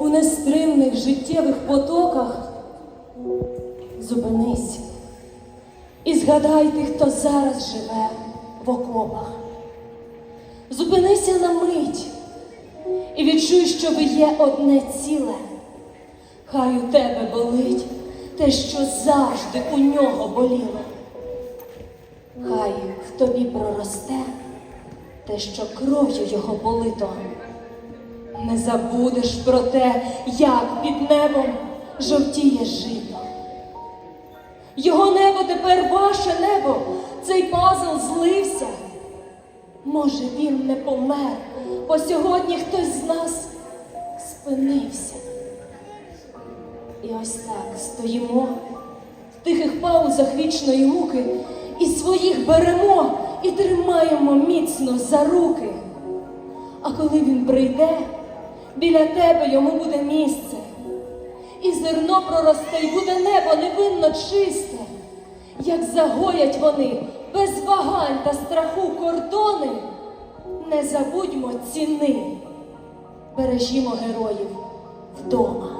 у нестримних життєвих потоках, зупинись і згадай тих, хто зараз живе в окопах. Зупинися на мить і відчуй, що ви є одне ціле. Хай у тебе болить те, що завжди у нього боліло. Хай в тобі проросте те, що кров'ю його болито. Не забудеш про те, як під небом жовтіє жито. Його небо тепер ваше небо, цей пазл злився. Може, він не помер, бо сьогодні хтось з нас спинився. І ось так стоїмо в тихих паузах вічної муки і своїх беремо і тримаємо міцно за руки. А коли він прийде, біля тебе йому буде місце, і зерно проросте, і буде небо невинно чисте, як загоять вони без вагань та страху кордони, не забудьмо ціни, бережімо героїв вдома.